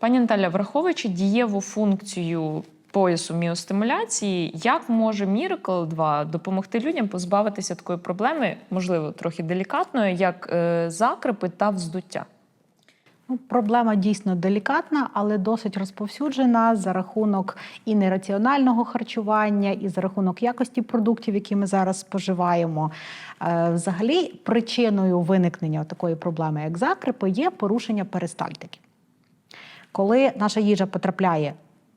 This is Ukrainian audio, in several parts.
Пані Наталя, враховуючи дієву функцію поясу міостимуляції, як може Miracle 2 допомогти людям позбавитися такої проблеми, можливо, трохи делікатної, як е, закрепи та вздуття? Ну, проблема дійсно делікатна, але досить розповсюджена за рахунок і нераціонального харчування, і за рахунок якості продуктів, які ми зараз споживаємо. Е, Взагалі, причиною виникнення такої проблеми, як закрипи, є порушення перистальтики. Коли наша їжа потрапляє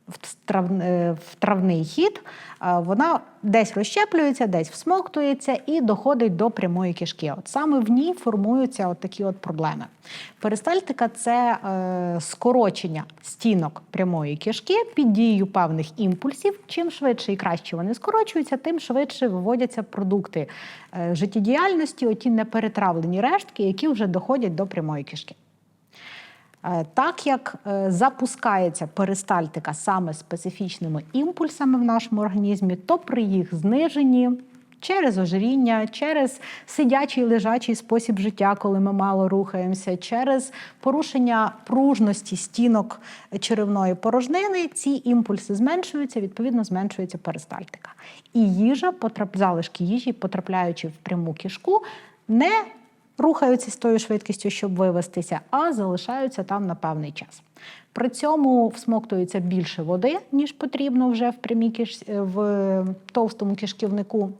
в е, травний хід, е, вона десь розщеплюється, десь всмоктується і доходить до прямої кишки. От саме в ній формуються от такі от проблеми. Перистальтика це е, скорочення стінок прямої кишки під дією певних імпульсів. Чим швидше і краще вони скорочуються, тим швидше виводяться продукти е, життєдіяльності, оті неперетравлені рештки, які вже доходять до прямої кишки. Е, Так як е, запускається перистальтика саме специфічними імпульсами в нашому організмі, то при їх зниженні через ожиріння, через сидячий лежачий спосіб життя, коли ми мало рухаємося, через порушення пружності стінок черевної порожнини, ці імпульси зменшуються, відповідно, зменшується перистальтика. І їжа, залишки їжі, потрапляючи в пряму кишку, не рухаються з тою швидкістю, щоб вивестися, а залишаються там на певний час. При цьому всмоктується більше води, ніж потрібно вже в прямій киш... в товстому кишківнику.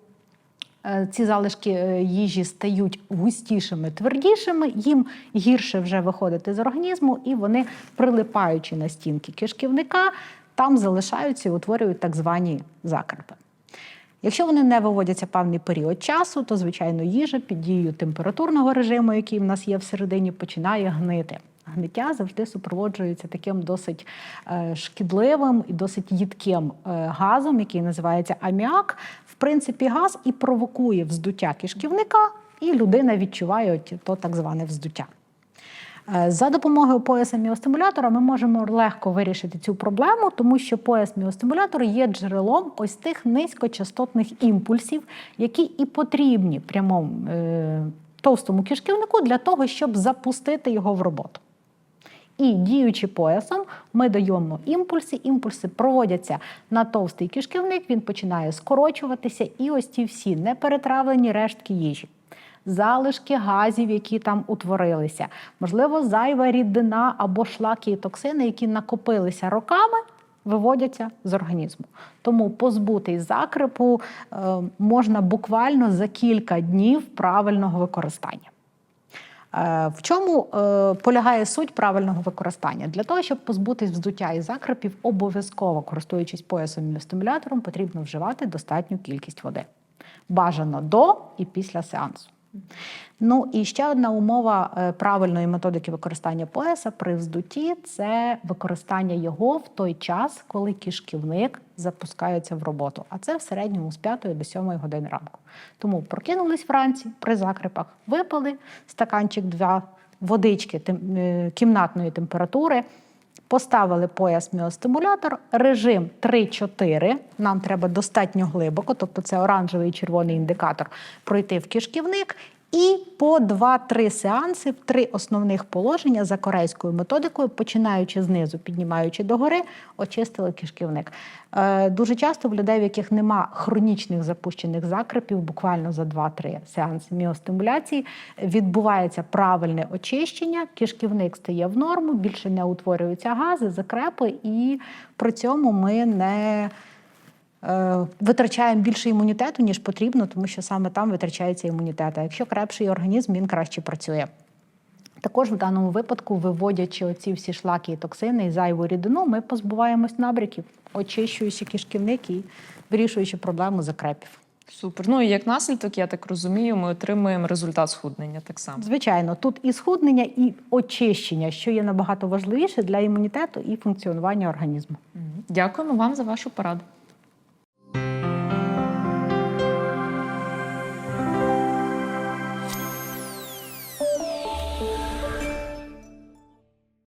Е, Ці залишки е, їжі стають густішими, твердішими, їм гірше вже виходити з організму, і вони, прилипаючи на стінки кишківника, там залишаються і утворюють так звані закрепи. Якщо вони не виводяться певний період часу, то звичайно їжа під дією температурного режиму, який в нас є всередині, починає гнити. Гниття завжди супроводжується таким досить е, шкідливим і досить їдким е, газом, який називається аміак. В принципі, газ і провокує вздуття кишківника, і людина відчуває то так зване вздуття. Е, За допомогою пояса міостимулятора ми можемо легко вирішити цю проблему, тому що пояс міостимулятора є джерелом ось тих низькочастотних імпульсів, які і потрібні прямому е, товстому кишківнику для того, щоб запустити його в роботу. І діючи поясом, ми даємо імпульси. Імпульси проводяться на товстий кишківник, він починає скорочуватися, і ось ті всі неперетравлені рештки їжі. Залишки газів, які там утворилися, можливо, зайва рідина або шлаки і токсини, які накопилися роками, виводяться з організму. Тому позбутись закрипу е, можна буквально за кілька днів правильного використання. Е, В чому е, полягає суть правильного використання? Для того, щоб позбутись вздуття і закрепів, обов'язково користуючись поясом і стимулятором, потрібно вживати достатню кількість води. Бажано до і після сеансу. Ну і ще одна умова е, правильної методики використання пояса при вздутті це використання його в той час, коли кишківник запускається в роботу. А це в середньому з 5 до 7 години ранку. Тому прокинулись вранці при закрипах, випили стаканчик два водички тем- е, кімнатної температури. Поставили пояс міостимулятор, режим 3-4. Нам треба достатньо глибоко, тобто це оранжевий і червоний індикатор, пройти в кишківник. І по 2-3 сеанси в три основних положення за корейською методикою, починаючи знизу, піднімаючи догори, очистили кишківник. Е, дуже часто в людей, в яких нема хронічних запущених закрепів, буквально за 2-3 сеанси міостимуляції, відбувається правильне очищення, кишківник стає в норму, більше не утворюються гази, закрепи, і при цьому ми не витрачаємо більше імунітету, ніж потрібно, тому що саме там витрачається імунітет. А якщо крепший організм, він краще працює. Також в даному випадку, виводячи оці всі шлаки і токсини і зайву рідину, ми позбуваємось набряків, очищуючи кишківник і вирішуючи проблему закрепів. Супер. Ну і як наслідок, я так розумію, ми отримуємо результат схуднення так само. Звичайно, тут і схуднення, і очищення, що є набагато важливіше для імунітету і функціонування організму. Дякуємо вам за вашу пораду.